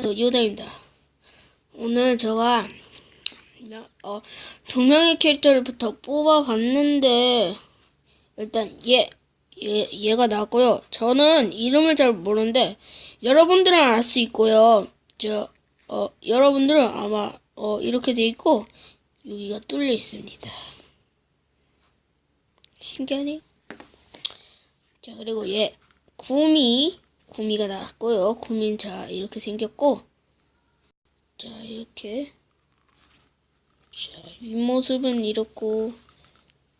저 요다입니다. 오늘 제가 어, 두 명의 캐릭터를부터 뽑아봤는데 일단 얘, 얘 얘가 나왔고요. 저는 이름을 잘 모르는데 여러분들은 알 수 있고요. 저 어, 여러분들은 아마 어, 이렇게 돼 있고 여기가 뚫려 있습니다. 신기하네요. 자 그리고 얘 구미 구미가 나왔고요. 구미는 자 이렇게 생겼고 자 이렇게 자 윗모습은 이렇고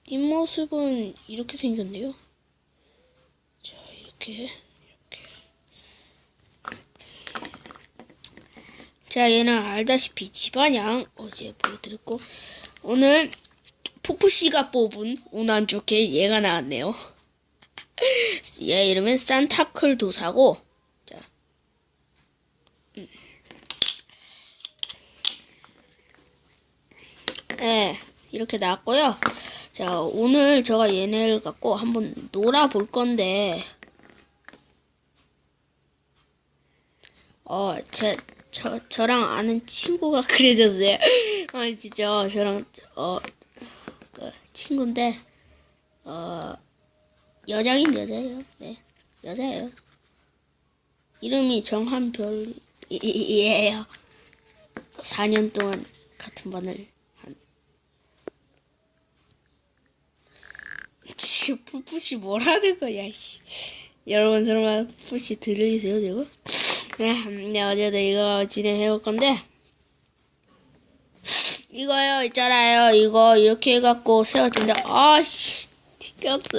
뒷모습은 이렇게 생겼네요. 자 이렇게 이렇게 자 얘는 알다시피 집안양 어제 보여드렸고 오늘 푸푸씨가 뽑은 운안 좋게 얘가 나왔네요. 얘 이름은 산타클 도사고 자 음. 네, 이렇게 나왔고요. 자, 오늘 제가 얘네를 갖고 한번 놀아볼 건데, 어, 제, 저, 저랑 아는 친구가 그려졌어요. 아, 진짜, 저랑, 어, 그, 친구인데, 어, 여자긴 여자예요. 네, 여자예요. 이름이 정한별이에요. 4년 동안 같은 반을 한. 지금 푸푸시 뭐라는 거야, 씨. 여러분, 설마 푸푸시 들리세요, 지금? 네, 네, 어제도 이거 진행해볼 건데. 이거요, 있잖아요. 이거 이렇게 해갖고 세워진다. 아씨, 튕겼어.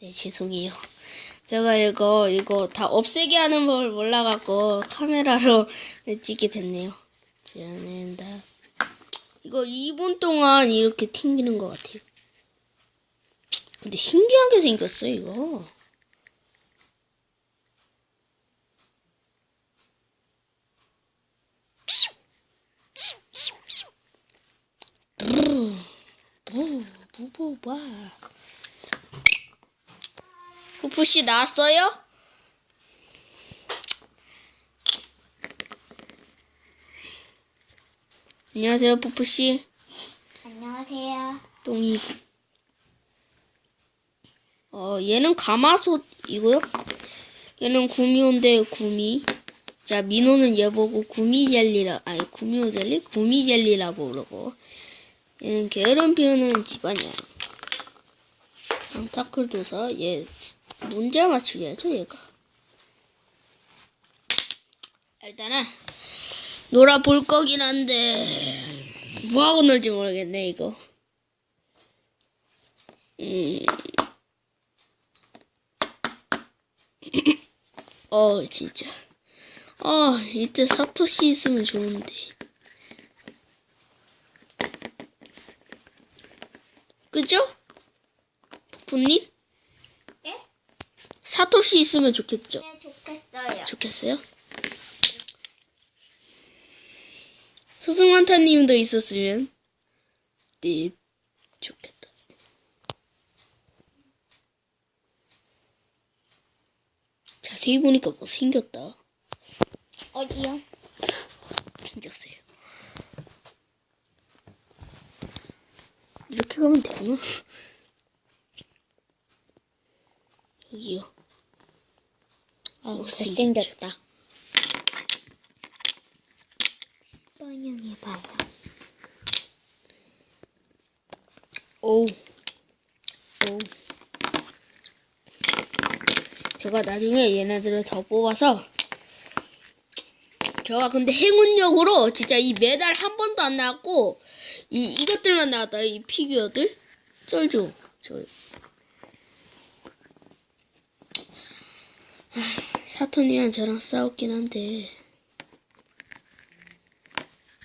네, 죄송해요. 제가 이거, 이거 다 없애게 하는 법을 몰라갖고 카메라로 찍게 됐네요. 지어낸다. 이거 2분 동안 이렇게 튕기는 것 같아요. 근데 신기하게 생겼어, 이거. 부부부부바. 푸푸씨 나왔어요? 안녕하세요, 푸푸씨. 안녕하세요. 똥이. 어, 얘는 가마솥이고요. 얘는 구미호인데 구미. 자, 민호는 얘 보고 구미 젤리라, 아니 구미호 젤리, 구미 젤리라고 그러고. 얘는 게으름 피우는 집안이야. 상타클 도사, 얘 문제 맞추기 하죠, 얘가. 일단은 놀아볼 거긴 한데 뭐하고 놀지 모르겠네 이거. 음. 어 진짜. 어 이때 사토시 있으면 좋은데. 그죠? 부님 네? 사토시 있으면 좋겠죠? 네, 좋겠어요. 좋겠어요? 소승환타님도 있었으면 네 좋겠다. 자세히 보니까 뭐 생겼다. 어디요? 생겼어요. 이렇게 가면 되나? 여기요. 아, 못생겼죠. 잘생겼다. 번영해 봐요. 오우. 오우. 제가 나중에 얘네들을 더 뽑아서 제가 근데 행운력으로 진짜 이 메달 한 번도 안 나왔고 이 이것들만 나왔다 이 피규어들 쩔죠 저 하, 사톤이랑 저랑 싸웠긴 한데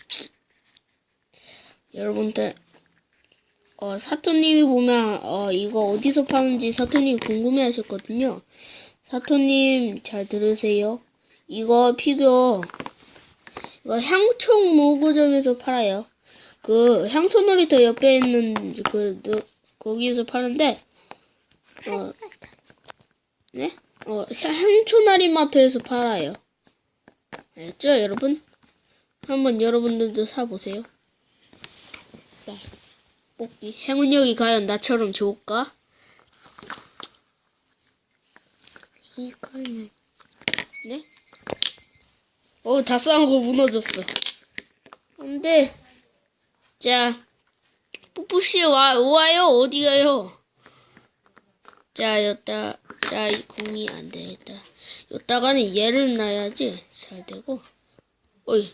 여러분들 어, 사토님이 보면, 어, 이거 어디서 파는지 사토님 궁금해 하셨거든요. 사토님, 잘 들으세요. 이거 피규어, 이거 향초 무구점에서 팔아요. 그, 향초 놀이터 옆에 있는, 그, 너- 거기에서 파는데, 어, 네? 어, 향초나리 마트에서 팔아요. 알겠죠, 여러분? 한번 여러분들도 사보세요. 네. 뽑기. 행운력이 과연 나처럼 좋을까? 이거는 네? 어, 다 싸운 거 무너졌어. 안 돼. 자, 뿌뿌씨 와, 와요. 어디 가요? 자, 여따, 자, 이 공이 안 되겠다. 여따가는 얘를 놔야지. 잘 되고. 어이,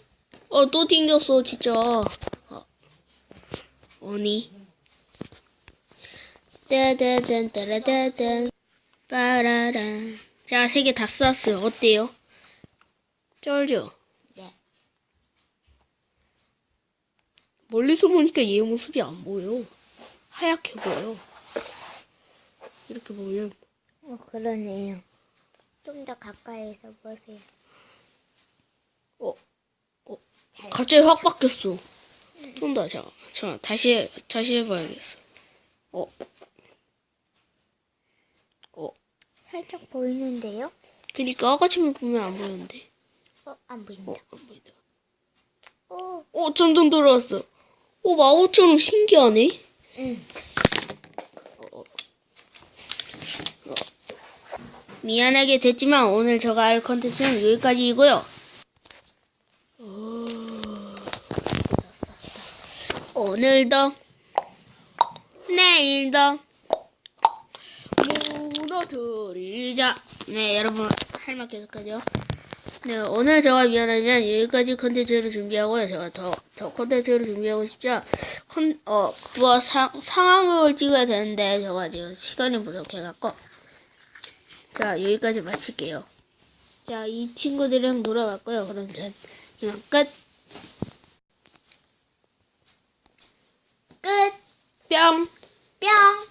어, 또 튕겼어, 진짜. 어, 어니? 따다단, 따라다단. 빠라라. 자, 세 개 다 쌌어요. 어때요? 쩔죠? 네. 멀리서 보니까 얘 모습이 안 보여. 하얗게 보여. 이렇게 보면. 어 그러네요. 좀 더 가까이서 보세요. 어, 잘. 갑자기 확 바뀌었어. 좀 더, 자, 자, 다시, 해- 다시 해봐야겠어. 어, 어, 살짝 보이는데요? 그니까 아까쯤에 보면 안 보였는데. 어 안 보인다. 어, 안 보인다. 오. 어, 점점 돌아왔어. 오, 마법처럼 신기하네. 응. 미안하게 됐지만 오늘 제가 할 컨텐츠는 여기까지이고요. 오늘도 내일도 무너뜨리자. 네 여러분 할 말 계속하죠. 네 오늘 제가 미안하지만 여기까지 컨텐츠를 준비하고요. 제가 더 더 컨텐츠를 준비하고 싶죠. 컨, 어 그거 상 상황극을 찍어야 되는데 제가 지금 시간이 부족해갖고. 자, 여기까지 마칠게요. 자, 이 친구들이랑 놀아봤고요. 그럼 전 이만 끝. 끝. 뿅. 뿅.